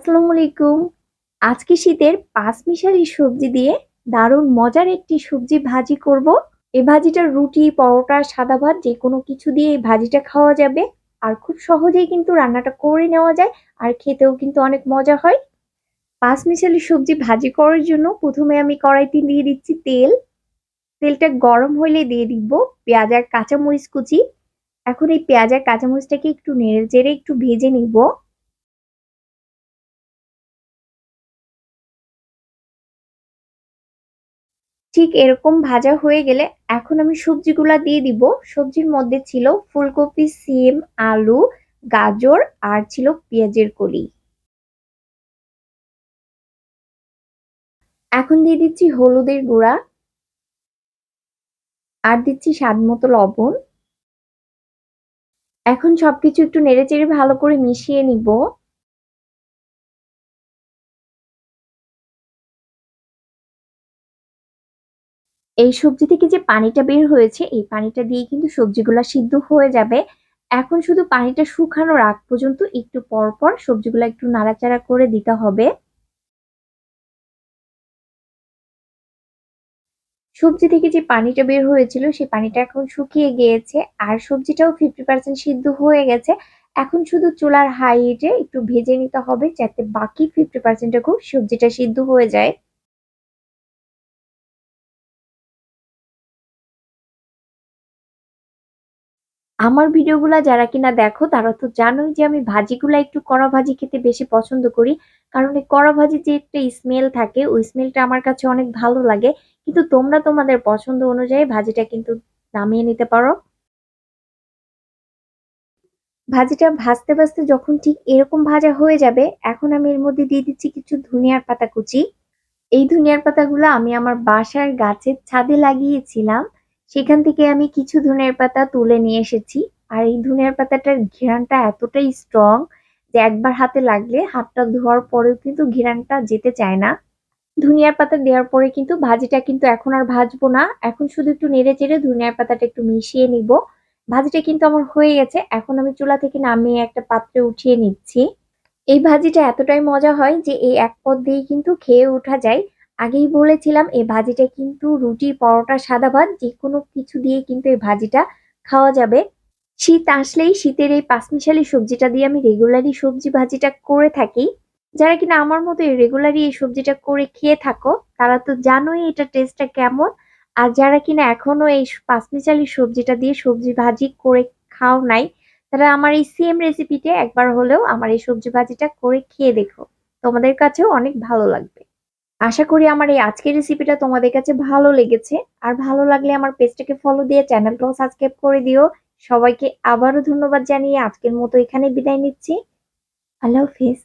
আসসালামু আলাইকুম আজকে শীতের পাঁচ পাঁচমিশালি সবজি দিয়ে দারুণ মজার একটি সবজি ভাজি করব। এই ভাজিটা রুটি, পরোটা, সাদা ভাত যে কোনো কিছু দিয়ে এই ভাজিটা খাওয়া যাবে। আর খুব সহজেই কিন্তু রান্নাটা করে নেওয়া যায় আর খেতেও কিন্তু অনেক মজা হয়। পাঁচমিশালি সবজি ভাজি করার জন্য প্রথমে আমি কড়াইতে দিয়ে দিচ্ছি তেল। তেলটা গরম হলে দিয়ে দিব পেঁয়াজ আর কাঁচামরিচ কুচি। এখন এই পেঁয়াজ আর কাঁচামরিচটাকে একটু নেড়ে চেড়ে একটু ভেজে নিব। ঠিক এরকম ভাজা হয়ে গেলে এখন আমি সবজিগুলা দিয়ে দিব। সবজির মধ্যে ছিল ফুলকপি, সিম, আলু, গাজর আর ছিল পেঁয়াজের কলি। এখন দিয়ে দিচ্ছি হলুদের গুঁড়া আর দিচ্ছি স্বাদ মতো লবণ। এখন সবকিছু একটু নেড়েচেড়ে ভালো করে মিশিয়ে নিব। এই সবজি থেকে যে পানিটা বের হয়েছে, এই পানিটা দিয়ে কিন্তু সবজিগুলা সিদ্ধ হয়ে যাবে। এখন শুধু পানিটা শুকানোর আগ পর্যন্ত একটু পর পর সবজিগুলো একটু নাড়াচাড়া করে দিতে হবে। সবজি থেকে যে পানিটা বের হয়েছিল সেই পানিটা এখন শুকিয়ে গিয়েছে আর সবজিটাও ফিফটি পার্সেন্ট সিদ্ধ হয়ে গেছে। এখন শুধু চুলার হাইটে একটু ভেজে নিতে হবে যাতে বাকি ফিফটি পার্সেন্টটা খুব সবজিটা সিদ্ধ হয়ে যায়। আমার ভিডিওগুলা যারা কিনা দেখো, তারা তো জানোই যে আমি ভাজিগুলা একটু কড়া ভাজি খেতে বেশি পছন্দ করি। কারণ এই কড়া ভাজি যে একটা স্মেল থাকে, ওই স্মেলটা আমার কাছে অনেক ভালো লাগে। কিন্তু তোমরা তোমাদের পছন্দ অনুযায়ী ভাজিটা কিন্তু নামিয়ে নিতে পারো। ভাজিটা ভাজতে ভাজতে যখন ঠিক এরকম ভাজা হয়ে যাবে, এখন আমি এর মধ্যে দিয়ে দিচ্ছি কিছু ধনিয়ার পাতা কুচি। এই ধনিয়ার পাতাগুলো আমি আমার বাসার গাছের ছাদে লাগিয়েছিলাম। সেখান থেকে আমি কিছু ধনিয়ার পাতা তুলে নিয়ে এসেছি। আর এই ধনিয়ার পাতাটার ঘেরানটা এতটাই স্ট্রং যে একবার হাতে লাগলে হাতটা ধোয়ার পরেও কিন্তু ঘেরানটা যেতে চায় না। ধনিয়ার পাতা দেওয়ার পরে কিন্তু ভাজিটা কিন্তু এখন আর ভাজবো না। এখন শুধু একটু নেড়ে চেড়ে ধনিয়ার পাতাটা একটু মিশিয়ে নিব। ভাজিটা কিন্তু আমার হয়ে গেছে। এখন আমি চুলা থেকে নামিয়ে একটা পাত্রে উঠিয়ে নিচ্ছি। এই ভাজিটা এতটাই মজা হয় যে এই এক পদ দিয়ে কিন্তু খেয়ে ওঠা যায়। আগেই বলেছিলাম, এই ভাজিটা কিন্তু রুটি পরোটা, সাদা ভাত যে কোনো কিছু দিয়ে কিন্তু এই ভাজিটা খাওয়া যাবে। শীত আসলেই শীতের এই পাঁচমিশালি সবজিটা দিয়ে আমি রেগুলারই সবজি ভাজিটা করে থাকি। যারা কিনা আমার মতো রেগুলারই এই সবজিটা করে খেয়ে থাকো, তারা তো জানোই এটা টেস্টটা কেমন। আর যারা কিনা এখনও এই পাঁচমিশালি সবজিটা দিয়ে সবজি ভাজি করে খাও নাই, তারা আমার এই সেম রেসিপিতে একবার হলেও আমার এই সবজি ভাজিটা করে খেয়ে দেখো। তোমাদের কাছেও অনেক ভালো লাগবে। আশা করি আমার এই আজকের রেসিপিটা তোমাদের কাছে ভালো লেগেছে। আর ভালো লাগলে আমার পেজটাকে ফলো দিয়ে চ্যানেলটাও সাবস্ক্রাইব করে দিও। সবাইকে আবারও ধন্যবাদ জানিয়ে আজকের মতো এখানে বিদায় নিচ্ছি। আল্লাহ হাফিজ।